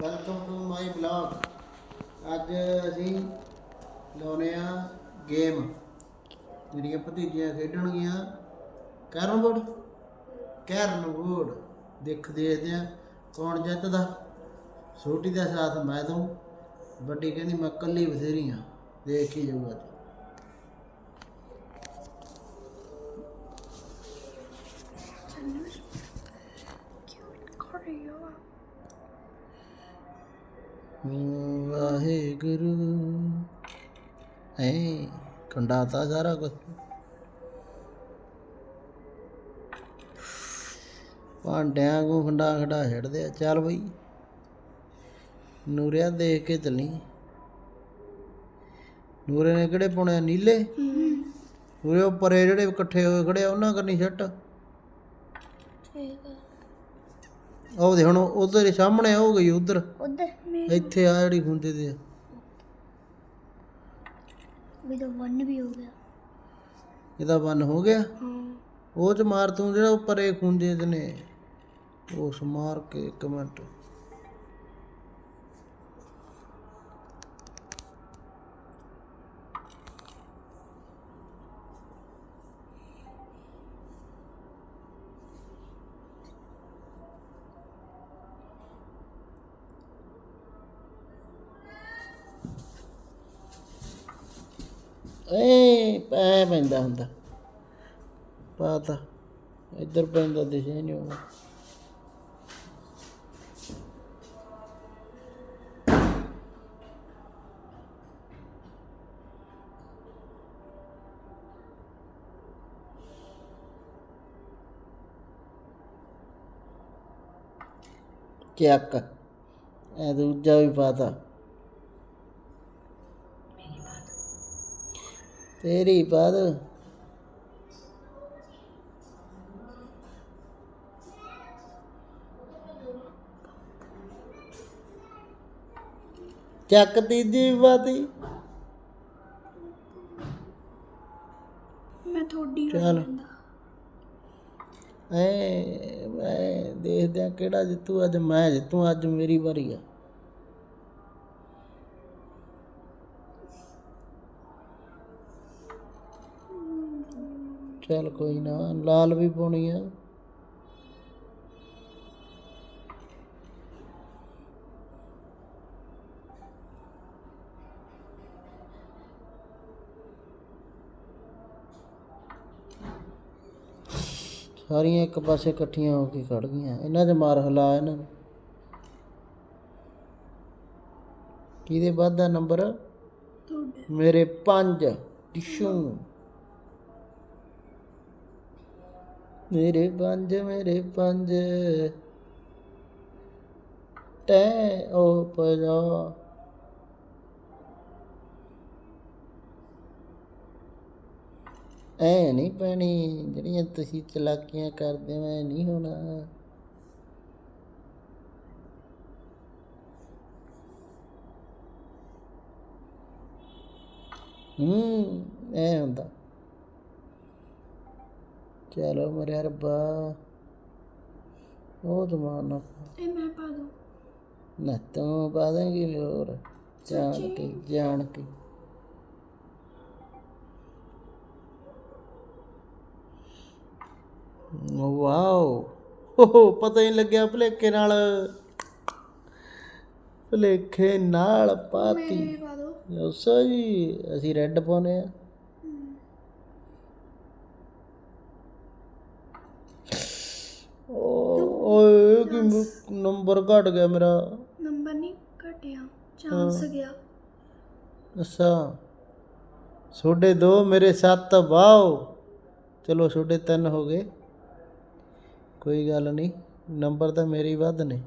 Welcome to my blog ਅੱਜ ਅਸੀਂ ਲਾਉਨੇ ਆ ਗੇਮ ਜਿਹੜੀਆਂ ਭਤੀਜੀਆਂ ਖੇਡਣਗੀਆਂ ਕੈਰਮ ਬੋਰਡ ਕੈਰਮ ਬੋਰਡ ਦੇਖ, ਦੇਖਦੇ ਆ ਕੌਣ ਜਿੱਤਦਾ। ਛੋਟੀ ਦਾ ਸਾਥ ਮੈਂ ਦਊਂ। ਵੱਡੀ ਕਹਿੰਦੀ ਮੈਂ ਇਕੱਲੀ ਬਥੇਰੀ ਆ। ਦੇਖ ਹੀ ਜਾਊਗਾ ਵਾਹਿਗੁਰੂ। ਐ ਕੰਡਾਤਾ ਸਾਰਾ ਕੁਝ ਭਾਂਡਿਆਂ ਨੂੰ ਖੰਡਾ ਖੰਡਾ ਛੱਡਦੇ ਆ। ਚੱਲ ਬਈ ਨੂਰਿਆ ਦੇਖ ਕੇ ਚੱਲੀ। ਨੂਰੇ ਨੇ ਕਿਹੜੇ ਪਾਉਣੇ ਆ? ਨੀਲੇ ਨੂਰੇ ਉਹ ਪਰੇ ਜਿਹੜੇ ਇਕੱਠੇ ਹੋਏ ਖੜੇ ਆ ਉਹਨਾਂ ਕਰਨੀ ਛੱਟ ਉਹ ਦੇ ਹੁਣ ਉਧਰ ਸਾਹਮਣੇ ਹੋ ਗਈ ਉਧਰ। ਉਧਰ ਇੱਥੇ ਆ ਜਿਹੜੀ ਹੁੰਦੇ ਤੇ ਆ। ਵੀ ਤਾਂ ਵਨ ਵੀ ਹੋ ਗਿਆ। ਇਹਦਾ ਬੰਨ ਹੋ ਗਿਆ? ਹਾਂ। ਉਹ ਚ ਮਾਰ ਤੂੰ ਜਿਹੜਾ ਉੱਪਰ ਇਹ ਚ ਨੇ। ਉਸ ਮਾਰ ਕੇ ਇੱਕ ਏ ਪੈ ਪੈਂਦਾ ਹੁੰਦਾ। ਪਾਤਾ। ਇੱਧਰ ਪੈਂਦਾ ਦਿਸ਼ਾ ਨਹੀਂ ਹੋਣਾ ਚੱਕ। ਇਹ ਦੂਜਾ ਵੀ ਪਾਤਾ। ਤੇਰੀ ਬਾਦ ਚੱਕ ਤੀਜੀ ਬਾਤੀ ਮੈਂ ਥੋੜੀ ਚੱਲ। ਐ ਮੈਂ ਦੇਖਦੇ ਆ ਕਿਹੜਾ ਜਿੱਤੂ ਅੱਜ ਮੈਂ ਜਿੱਤੂ ਅੱਜ ਮੇਰੀ ਵਾਰੀ ਆ। ਚੱਲ ਕੋਈ ਨਾ ਲਾਲ ਵੀ ਪਾਉਣੀ ਆ। ਸਾਰੀਆਂ ਇੱਕ ਪਾਸੇ ਇਕੱਠੀਆਂ ਹੋ ਕੇ ਖੜ ਗਈਆਂ। ਇਹਨਾਂ 'ਚ ਮਾਰ ਹਲਾ ਇਹਨਾਂ ਨੂੰ। ਕਿਹਦੇ ਬਾਅਦ ਦਾ ਨੰਬਰ ਮੇਰੇ 5 ਟਿਸ਼ੂ। ਮੇਰੇ ਪੰਜ ਮੇਰੇ ਪੰਜ। ਟੈ ਉਹ ਪਜਾ ਐ ਨਹੀਂ ਪੈਣੀ ਜਿਹੜੀਆਂ ਤੁਸੀਂ ਚਲਾਕੀਆਂ ਕਰਦੇ ਹੋ, ਐ ਨਹੀਂ ਹੋਣਾ। ਹੂੰ, ਐ ਹੁੰਦਾ। ਚਲੋ ਮੇਰੇ ਰੱਬਾ ਉਹ ਜ਼ਮਾਨਾ ਇਹ ਮੈਂ ਪਾ ਦੂੰ। ਨਾ ਤੂੰ ਪਾ ਦੇਂਗੀ ਹੋਰ। ਜਾਣ ਕੇ ਜਾਣ ਕੇ। ਵਾਓ। ਹੋ ਪਤਾ ਹੀ ਲੱਗਿਆ ਭਲੇਖੇ ਨਾਲ। ਭਲੇਖੇ ਨਾਲ ਪਾਤੀ। ਉਸਾ ਜੀ ਅਸੀਂ ਰੈੱਡ ਪਾਉਨੇ ਆ ਓ- ਓਏ ਕੀ ਨੰਬਰ ਘਟ ਗਿਆ ਮੇਰਾ। ਨੰਬਰ ਨਹੀਂ ਘਟਿਆ। ਚਾਂਸ ਗਿਆ। ਅੱਛਾ। ਛੋਡੇ ਦੋ ਮੇਰੇ ਸੱਤ ਵਾਓ। ਚਲੋ ਛੋਡੇ ਤਿੰਨ ਹੋ ਗਏ। ਕੋਈ ਗੱਲ ਨਹੀਂ ਨੰਬਰ ਤਾਂ ਮੇਰੇ ਹੀ ਵੱਧ ਨੇ।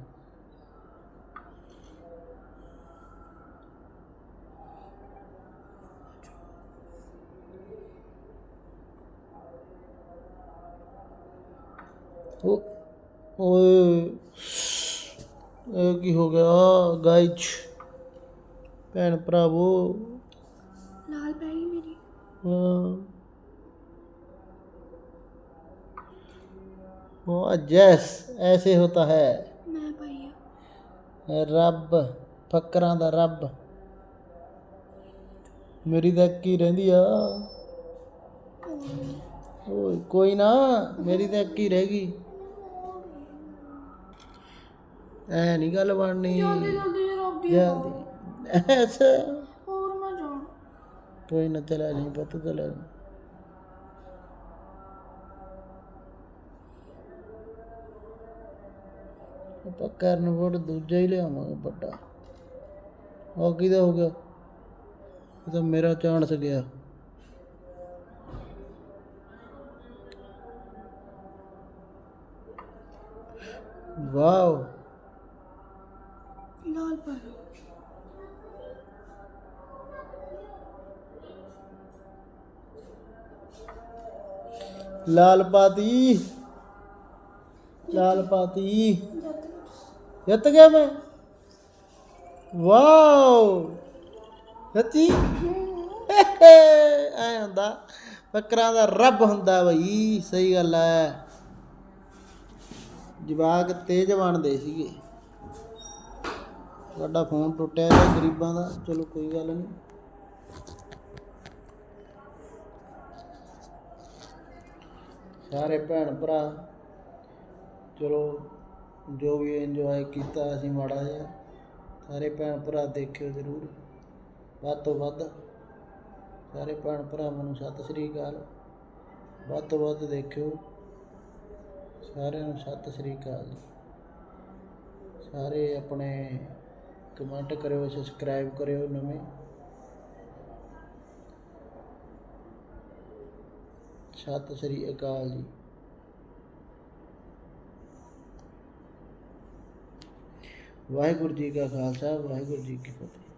ਓ ਓਏ ਕੀ ਹੋ ਗਿਆ? ਗਾਇਚ ਭੈਣ ਭਰਾਵੋ। ਲਾਲ ਪੈ ਗਈ ਉਹ ਜੈਸ ਐਸੇ ਹੋਤਾ ਹੈ। ਮੈਂ ਪਾਈ ਰੱਬ ਫਕਰਾਂ ਦਾ ਰੱਬ। ਮੇਰੀ ਤਾਂ ਕੀ ਰਹਿੰਦੀ ਆ। ਓਏ ਕੋਈ ਨਾ ਮੇਰੀ ਤਾਂ ਕੀ ਰਹਿ ਗਈ। ਐ ਨਹੀਂ ਗੱਲ ਬਣਨੀ। ਜਲਦੀ ਜਲਦੀ ਰੱਬੀ ਜਲਦੀ ਐਸਾ ਹੋਰ ਮੈਂ ਜਾਣ ਕੋਈ ਨਾ ਚਲਾ ਨਹੀਂ ਪਤਾ ਚਲਾ ਆਪਾਂ ਕਰਨ ਵੋਟ ਦੂਜਾ ਹੀ ਲਿਆਵਾਂਗੇ ਵੱਡਾ ਉਹ ਕਿਹਦਾ ਹੋ ਗਿਆ? ਇਹ ਤਾਂ ਮੇਰਾ ਚਾਂਸ ਗਿਆ। ਵਾਓ। ਲਾਲ ਪਾਤੀ। ਲਾਲ ਪਾਤੀ। ਜਿੱਤ ਗਿਆ ਮੈਂ। ਵਾਓ। ਸੱਚੀ? ਐ ਹੁੰਦਾ। ਬੱਕਰਾਂ ਦਾ ਰੱਬ ਹੁੰਦਾ ਬਈ। ਸਹੀ ਗੱਲ ਐ। ਜਵਾਕ ਤੇਜ ਬਣਦੇ ਸੀਗੇ। ਸਾਡਾ ਫੋਨ ਟੁੱਟਿਆ ਹੈ ਗਰੀਬਾਂ ਦਾ, ਚਲੋ ਕੋਈ ਗੱਲ ਨਹੀਂ। ਸਾਰੇ ਭੈਣ ਭਰਾ, ਚਲੋ, ਜੋ ਵੀ ਇੰਜੋਏ ਕੀਤਾ ਅਸੀਂ ਮਾੜਾ ਜਿਹਾ, ਸਾਰੇ ਭੈਣ ਭਰਾ ਦੇਖਿਓ ਜ਼ਰੂਰ। ਵੱਧ ਤੋਂ ਵੱਧ, ਸਾਰੇ ਭੈਣ ਭਰਾਵਾਂ ਨੂੰ ਸਤਿ ਸ੍ਰੀ ਅਕਾਲ। ਵੱਧ ਤੋਂ ਵੱਧ ਦੇਖਿਓ, ਸਾਰਿਆਂ ਨੂੰ ਸਤਿ ਸ੍ਰੀ ਅਕਾਲ। ਸਾਰੇ ਆਪਣੇ ਕਮੈਂਟ ਕਰਿਓ ਸਬਸਕ੍ਰਾਈਬ ਕਰਿਓ ਨਵੇਂ ਸਤਿ ਸ੍ਰੀ ਅਕਾਲ ਜੀ ਵਾਹਿਗੁਰੂ ਜੀ ਕਾ ਖਾਲਸਾ ਵਾਹਿਗੁਰੂ ਜੀ ਕੀ ਫਤਿਹ